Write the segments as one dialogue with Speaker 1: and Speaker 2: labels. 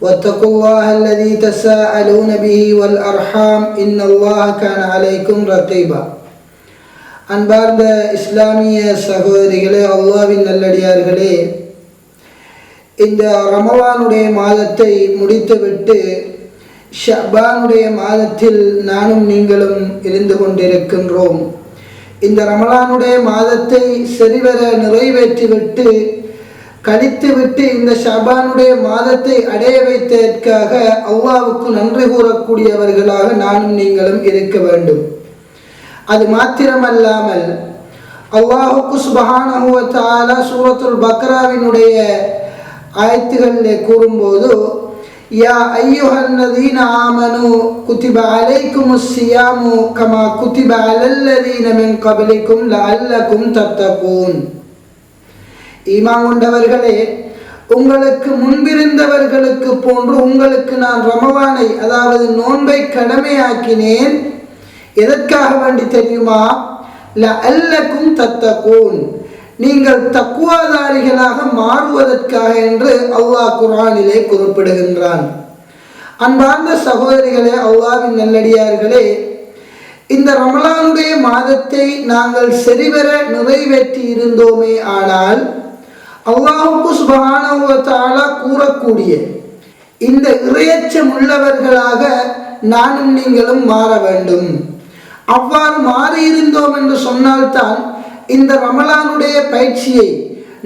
Speaker 1: واتقوا الله الذي تساءلون به والأرحام إن الله كان عليكم رقيبا அன்பார்ந்த இஸ்லாமிய சகோதரிகளே அல்லாவின் நல்லடியார்களே இந்த ரமலானுடைய மாதத்தை முடித்துவிட்டு ஷபானுடைய மாதத்தில் நானும் நீங்களும் இருந்து கொண்டிருக்கின்றோம் இந்த ரமலானுடைய மாதத்தை சரிவர நிறைவேற்றிவிட்டு கழித்துவிட்டு இந்த ஷபானுடைய மாதத்தை அடைய வைத்ததற்காக அல்லாவுக்கு நன்றி கூறக்கூடியவர்களாக நானும் நீங்களும் இருக்க வேண்டும். அது மாத்திரமல்லாமல் அல்லாஹுக்கு சுபஹானஹுவத்தால சூரத்துல் பக்ராவினுடைய ஆயத்துகளில் கூறும்போது யா ஐயுஹல்லதீன ஆமனு குத்திப அலைக்கும் சியாமு கமா குத்திப அலல்லதீன மின் கபலிக்கும் லஅல்லக்கும் தத்தகூன். ஈமான் கொண்டவர்களே உங்களுக்கு முன்பிருந்தவர்களுக்கு போன்று உங்களுக்கு நான் ரமவானை அதாவது நோன்பை கடமையாக்கினேன் எதற்காக வேண்டி தெரியுமா? ல அல்லக்கும் தத்தகூன். நீங்கள் தக்குவாதாரிகளாக மாறுவதற்காக என்று அல்லாஹ் குரானிலே குறிப்பிடுகின்றான். அன்பார்ந்த சகோதரிகளே அல்லாவின் நல்லடியார்களே இந்த ரமலானுடைய மாதத்தை நாங்கள் சரிவர நிறைவேற்றி இருந்தோமே ஆனால் அல்லாஹுக்கு சுபகானவத்தாலா கூறக்கூடிய இந்த இறையச்சம் உள்ளவர்களாக நானும் நீங்களும் மாற வேண்டும். அவ்வாறு மாறியிருந்தோம் என்று சொன்னால்தான் இந்த ரமலானுடைய பயிற்சியை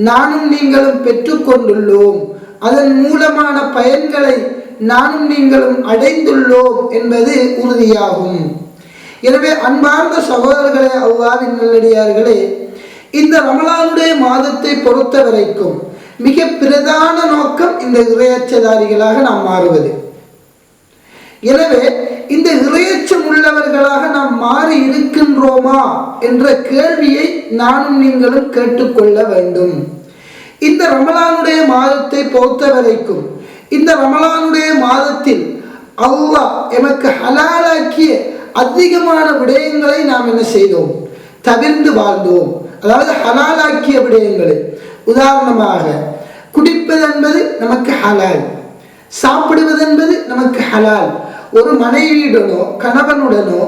Speaker 1: நானும் நீங்களும் பெற்றுக்கொண்டுள்ளோம் அதன் மூலமான பயன்களை நானும் நீங்களும் அடைந்துள்ளோம் என்பது உறுதியாகும். எனவே அன்பார்ந்த சகோதரர்களே அவ்வாறு நல்லடியார்களே இந்த ரமலானுடைய மாதத்தை பொறுத்த வரைக்கும் மிக பிரதான நோக்கம் இந்த இறையச்சதாரிகளாக நாம் மாறுவது. எனவே இந்த இறையச்சம் உள்ளவர்களாக நாம் மாறி இருக்கின்றோமா என்ற கேள்வியை நானும் நீங்களும் கேட்டுக்கொள்ள வேண்டும். இந்த ரமலானுடைய மாதத்தை பொறுத்த வரைக்கும் இந்த ரமலானுடைய மாதத்தில் அல்லாஹ் எமக்கு ஹலாலாக்கிய அதிகமான விடயங்களை நாம் என்ன செய்தோம்? தவிர்ந்து வாழ்ந்தோம். அதாவது ஹலாலாக்கிய விடயங்களை. உதாரணமாக குடிப்பது என்பது நமக்கு ஹலால். சாப்பிடுவது என்பது நமக்கு ஹலால். ஒரு மனைவியுடனோ கணவனுடனோ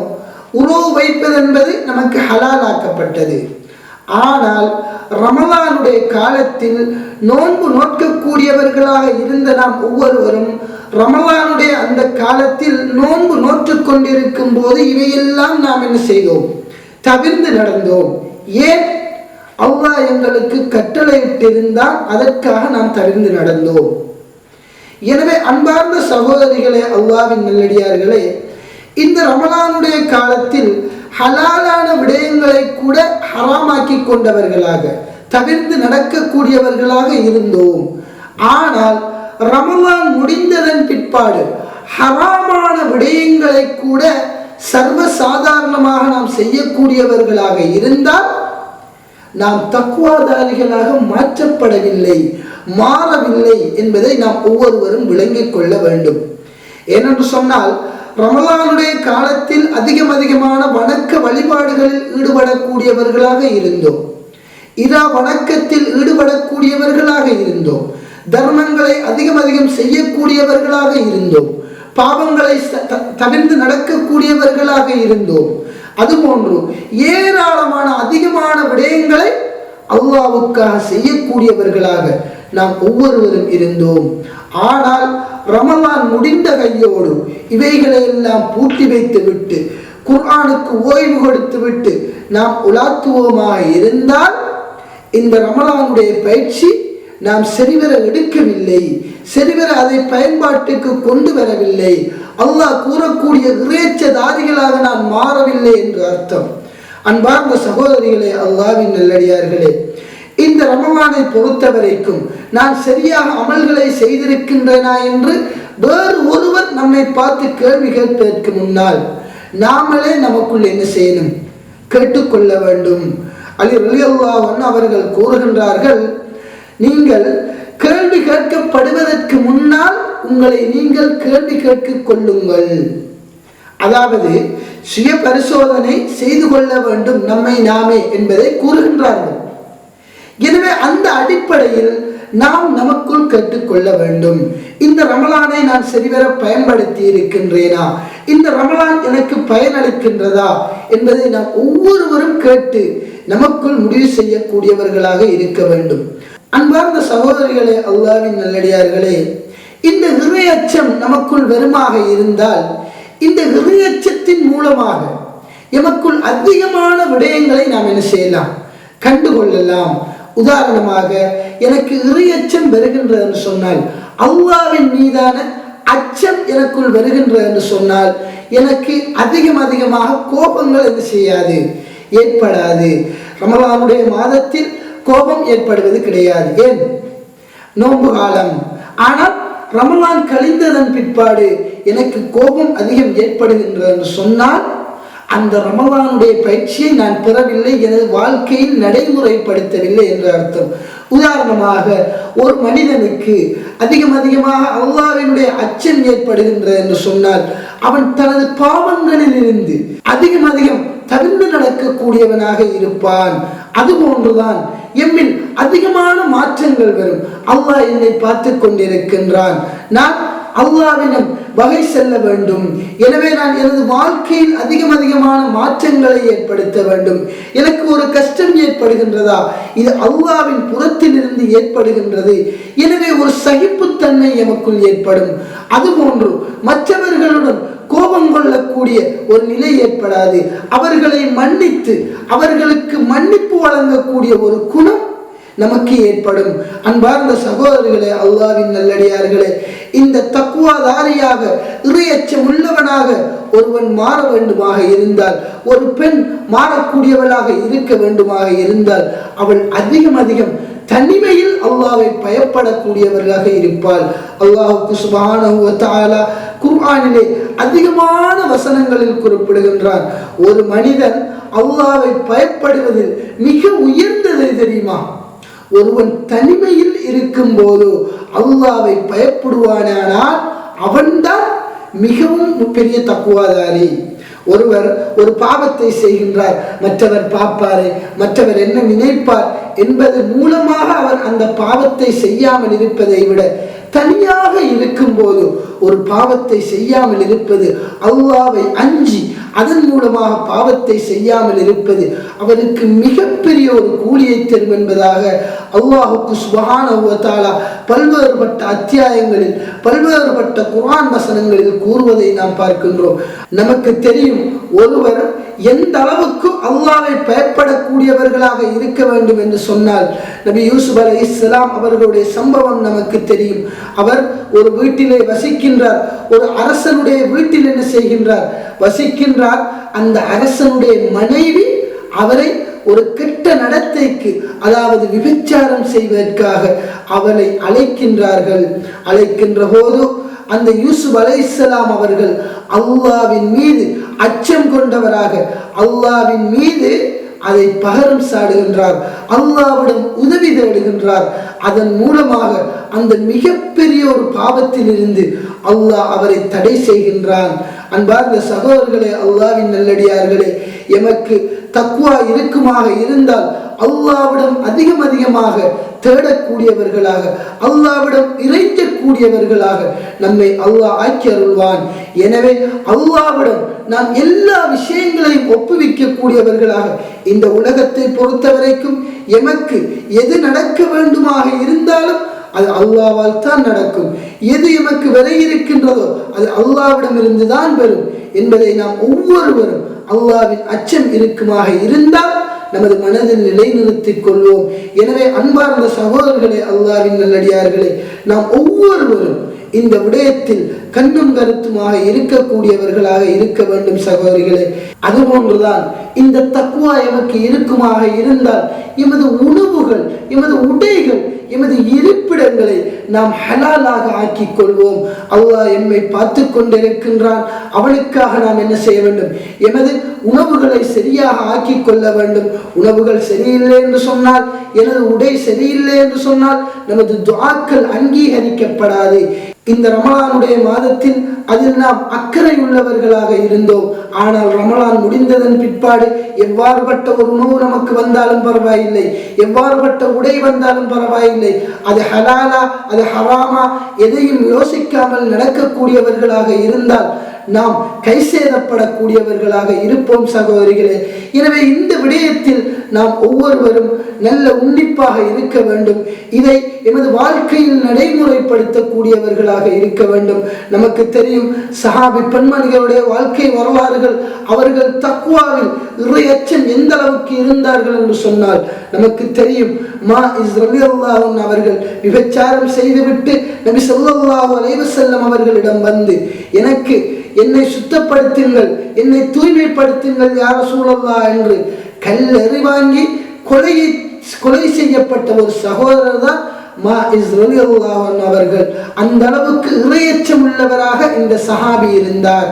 Speaker 1: உறவு வைப்பது என்பது நமக்கு ஹலாலாக்கப்பட்டது. ஆனால் ரமலானுடைய காலத்தில் நோன்பு நோக்கக்கூடியவர்களாக இருந்த நாம் ஒவ்வொருவரும் ரமலானுடைய அந்த காலத்தில் நோன்பு நோற்று கொண்டிருக்கும் போது இவையெல்லாம் நாம் என்ன செய்தோம்? தவிர்ந்து நடந்தோம். ஏன்? அல்லாஹ் எங்களுக்கு கட்டளையிட்டிருந்தால் அதற்காக நாம் தவிர்ந்து நடந்தோம். எனவே அன்பார்ந்த சகோதரிகளே அல்லாவின் நல்லடியார்களே இந்த ரமலானுடைய காலத்தில் ஹலாலான விடயங்களை கூட ஹராமாக்கி கொண்டவர்களாக தவிர்த்து நடக்கக்கூடியவர்களாக இருந்தோம். ஆனால் ரமலான் முடிந்ததன் பிற்பாடு ஹராமான விடயங்களை கூட சர்வ சாதாரணமாக நாம் செய்யக்கூடியவர்களாக இருந்தால் நாம் தக்குவாதாரிகளாக மாற்றப்படவில்லை மாறவில்லை என்பதை நாம் ஒவ்வொருவரும் விளங்கிக் கொள்ள வேண்டும். ஏனென்று சொன்னால் ரமலானுடைய காலத்தில் அதிகம் அதிகமான வணக்க வழிபாடுகளில் ஈடுபடக்கூடியவர்களாக இருந்தோம். இரா வணக்கத்தில் ஈடுபடக்கூடியவர்களாக இருந்தோம். தர்மங்களை அதிகம் அதிகம் செய்யக்கூடியவர்களாக இருந்தோம். பாவங்களை தவிர்த்து நடக்கக்கூடியவர்களாக இருந்தோம். அதுபோன்று ஏராளமான அதிகமான விடயங்களை அல்லாவுக்காக செய்யக்கூடியவர்களாக நாம் ஒவ்வொருவரும் இருந்தோம். ஆனால் ரமலான் முடிந்த கையோடு இவைகளை எல்லாம் பூட்டி வைத்து விட்டு குர்ஆனுக்கு ஓய்வு கொடுத்து விட்டு நாம் உலாத்துவோமாக இருந்தால் இந்த ரமலானுடைய பயிற்சி நாம் சரிவர எடுக்கவில்லை. சரிவர அதை பயன்பாட்டுக்கு கொண்டு வரவில்லை. அல்லாஹ் கூறக்கூடிய இறைச்சதாரிகளாக நான் மாறவில்லை என்று அர்த்தம். அன்பார்ந்த சகோதரிகளே அல்லாவின் நல்லடியார்களே இந்த ரமவானை பொறுத்த வரைக்கும் நான் சரியாக அமல்களை செய்திருக்கின்றனா என்று வேறு ஒருவர் நம்மை பார்த்து கேள்வி கேட்பதற்கு முன்னால் நாமளே நமக்குள் என்ன செய்யணும்? கேட்டுக்கொள்ள வேண்டும். அலி ரலியல்லாஹன் அவர்கள் கூறுகின்றார்கள் நீங்கள் கேள்வி கேட்கப்படுவதற்கு முன்னால் உங்களை நீங்கள் கேள்வி கேட்டுக் கொள்ளுங்கள். அதாவது சுய பரிசோதனை செய்து கொள்ள வேண்டும் நம்மை நாமே என்பதை கூறுகின்றார்கள். எனவே அந்த அடிப்படையில் நாம் நமக்குள் கேட்டுக்கொள்ள வேண்டும். இந்த ரமலானை நான் சரிவர பயன்படுத்தி இருக்கின்றேனா? இந்த ரமலான் எனக்கு பயனளிக்கின்றதா என்பதை நாம் ஒவ்வொருவரும் கேட்டு நமக்குள் முடிவு செய்யக்கூடியவர்களாக இருக்க வேண்டும். அன்பார்ந்த சகோதரிகளே அல்லாவின் நல்லடியார்களே இந்த ஹிருதயச்சம் நமக்குள் வெறுமாக இருந்தால் இந்த ஹிருதயச்சத்தின் மூலமாக எமக்குள் அதிகமான விடயங்களை நாம் என்ன செய்யலாம்? கண்டுகொள்ளலாம். உதாரணமாக எனக்கு இறையச்சம் வருகின்றது என்று சொன்னால் அல்லாவின் மீதான அச்சம் எனக்குள் வருகின்றது என்று சொன்னால் எனக்கு அதிகம் அதிகமாக கோபங்கள் என்ன செய்யாது? ஏற்படாது. ரமலானுடைய மாதத்தில் கோபம் ஏற்படுவது கிடையாது. ஏன்? நோன்பு காலம். ஆனால் ரமலான் கழிந்ததன் பிற்பாடு எனக்கு கோபம் அதிகம் ஏற்படுகின்றது என்று சொன்னால் அந்த ரமலானுடைய பயிற்சியை நான் பெறவில்லை எனது வாழ்க்கையில் நடைமுறைப்படுத்தவில்லை என்று அர்த்தம். உதாரணமாக ஒரு மனிதனுக்கு அதிகம் அதிகமாக அல்லாவினுடைய அச்சம் ஏற்படுகின்றது என்று சொன்னால் அவன் தனது பாவங்களில் இருந்து அதிகம் அதிகம் தவிர்ந்து நடக்கக்கூடியவனாக இருப்பான். அதுபோன்றுதான் எம்மில் அதிகமான மாற்றங்கள் வரும். அல்லாஹ் என்னை பார்த்து கொண்டிருக்கின்றான். நான் அல்லாவிடம் வகை செல்ல வேண்டும். எனவே நான் எனது வாழ்க்கையில் அதிகம் அதிகமான மாற்றங்களை ஏற்படுத்த வேண்டும். எனக்கு ஒரு கஷ்டம் ஏற்படுகின்றதா? இது அல்லாவின் புறத்தில் இருந்து ஏற்படுகின்றது. எனவே ஒரு சகிப்புத்தன்மை எமக்குள் ஏற்படும். அதுபோன்று மற்றவர்களுடன் கோபம் கொள்ளக்கூடிய ஒரு நிலை ஏற்படாது. அவர்களை மன்னித்து அவர்களுக்கு மன்னிப்பு வழங்கக்கூடிய ஒரு குணம் நமக்கு ஏற்படும். அன்பார்ந்த சகோதரர்களே அல்லாவின் நல்லடியார்களே இந்த தக்குவாதாரியாக இறையச்சம் உள்ளவனாக ஒருவன் மாற வேண்டுமாக இருந்தால் ஒரு பெண் மாறக்கூடியவளாக இருக்க வேண்டுமாக இருந்தால் அவள் அதிகம் அதிகம் தனிமையில் அல்லாவை பயப்படக்கூடியவர்களாக இருப்பாள். அல்லாஹுக்கு சுபான குர்ஆனிலே அதிகமான வசனங்களில் குறிப்பிடுகின்றான். ஒரு மனிதன் அல்லாவை பயப்படுவதில் மிக உயர்ந்தது தெரியுமா? ஒருவன் தனிமையில் இருக்கும் போது அல்லாவை பயப்படுவானானால் அவன்தான் மிகவும் பெரிய தக்குவாதாரி. ஒருவர் ஒரு பாவத்தை செய்கின்றார் மற்றவர் பார்ப்பாரு மற்றவர் என்ன நினைப்பார் என்பது மூலமாக அவர் அந்த பாவத்தை செய்யாமல் இருப்பதை விட தனியாக இருக்கும்போது ஒரு பாவத்தை செய்யாமல் இருப்பது அல்லாவை அஞ்சி அதன் மூலமாக பாவத்தை செய்யாமல் இருப்பது அவருக்கு மிகப்பெரிய ஒரு கூலியை தரும் என்பதாக அல்லாஹுக்கு சுபகான பல்வேறுபட்ட அத்தியாயங்களில் பல்வேறுபட்ட குரான் வசனங்களில் கூறுவதை நாம் பார்க்கின்றோம். நமக்கு தெரியும் ஒருவர் எந்த அளவுக்கு அல்லாவை பயப்படக்கூடியவர்களாக இருக்க வேண்டும் என்று சொன்னால் நபி யூசுப் அலி இஸ்லாம் அவர்களுடைய சம்பவம் நமக்கு தெரியும். அவர் ஒரு வீட்டிலே வசிக்கின்றார் ஒரு அரசனுடைய வீட்டில் என்ன செய்கின்றார்? வசிக்கின்றார் அந்த அரசனுடைய மனைவி அவரை ஒரு கெட்ட நடத்தைக்கு அதாவது விபச்சாரம் செய்வதற்காக அவளை அழைக்கின்றார்கள். அழைக்கின்ற போது அந்த யூசுப் அலைசலாம் அவர்கள் அல்லாவின் மீது அச்சம் கொண்டவராக அல்லாவின் மீது அதை பகரம் சாடுகின்றார். அல்லாவிடம் உதவி தேடுகின்றார். அதன் மூலமாக அந்த மிகப்பெரிய ஒரு பாவத்தில் இருந்து அல்லாஹ் அவரை தடை செய்கின்றான். அன்பார்ந்த சகோதரர்களே அல்லாவின் நல்லடியார்களே எமக்கு தக்குவா இருக்குமாக இருந்தால் அல்லாவிடம் அதிகம் அதிகமாக தேடக்கூடியவர்களாக அல்லாவிடம் இறைக்கக்கூடியவர்களாக நம்மை அல்லாஹ் ஆக்கி அருள்வான். எனவே அல்லாவிடம் நாம் எல்லா விஷயங்களையும் ஒப்புவிக்கக்கூடியவர்களாக இந்த உலகத்தை பொறுத்த வரைக்கும் எமக்கு எது நடக்க வேண்டுமாக இருந்தாலும் அது அல்லாவால் தான் நடக்கும். எது எமக்கு விலை இருக்கின்றதோ அது அல்லாவிடம் தான் வரும். என்பதை நாம் ஒவ்வொருவரும் அல்லாவின் அச்சம் இருக்குமாக இருந்தால் நமது மனதில் நிலைநிறுத்திக் கொள்வோம். எனவே அன்பார்ந்த சகோதரர்களே அல்லாவின் நல்லடியார்களே நாம் ஒவ்வொருவரும் இந்த விடயத்தில் கண்ணும் கருத்துமாக இருக்கக்கூடியவர்களாக இருக்க வேண்டும் சகோதரிகளே. அதுபோன்றுதான் இந்த தக்குவா எமக்கு இருக்குமாக இருந்தால் எமது உணவுகள் எமது உடைகள் எமது இருப்பிடங்களை நாம் ஹலாலாக ஆக்கிக் கொள்வோம். அல்லாஹ் எம்மை பார்த்து கொண்டிருக்கின்றான். அவனுக்காக நாம் என்ன செய்ய வேண்டும்? எமது உணவுகளை சரியாக ஆக்கிக் கொள்ள வேண்டும். உணவுகள் சரியில்லை என்று சொன்னால் எனது உடை சரியில்லை என்று சொன்னால் நமது துவாக்கள் அங்கீகரிக்கப்படாது. இந்த ரமலானுடைய மாதத்தில் அதில் நாம் அக்கறை உள்ளவர்களாக இருந்தோம். ஆனால் ரமலான் முடிந்ததன் பிற்பாடு எவ்வாறுபட்ட ஒரு உணவு நமக்கு வந்தாலும் பரவாயில்லை. எவ்வாறுபட்ட உடை வந்தாலும் பரவாயில்லை. அது ஹலாலா அது ஹராமா எதையும் யோசிக்காமல் நடக்கக்கூடியவர்களாக இருந்தால் நாம் கை சேதப்படக்கூடியவர்களாக இருப்போம் சகோதரிகளே. எனவே இந்த விடயத்தில் நாம் ஒவ்வொருவரும் நல்ல உன்னிப்பாக இருக்க வேண்டும். இதை எமது வாழ்க்கையில் நடைமுறைப்படுத்தக்கூடியவர்களாக இருக்க வேண்டும். நமக்கு தெரியும் சஹாபி பெண்மணிகளுடைய வாழ்க்கை வரலாறுகள் அவர்கள் தக்குவாவில் இறையச்சம் எந்த அளவுக்கு இருந்தார்கள் என்று சொன்னால் நமக்கு தெரியும் மா இஸ்ரலியல்லாஹன் அவர்கள் விபச்சாரம் செய்துவிட்டு நபி ஸல்லல்லாஹு அலைவசல்லம் அவர்களிடம் வந்து எனக்கு என்னை சுத்தப்படுத்துங்கள் என்னை தூய்மைப்படுத்துங்கள் யார சூழல்லா என்று கல்லறி வாங்கி கொலையை கொலை செய்யப்பட்ட ஒரு சகோதரர் தான் மா அவர்கள். அந்த அளவுக்கு இறையச்சம் உள்ளவராக இந்த சஹாபி இருந்தார்.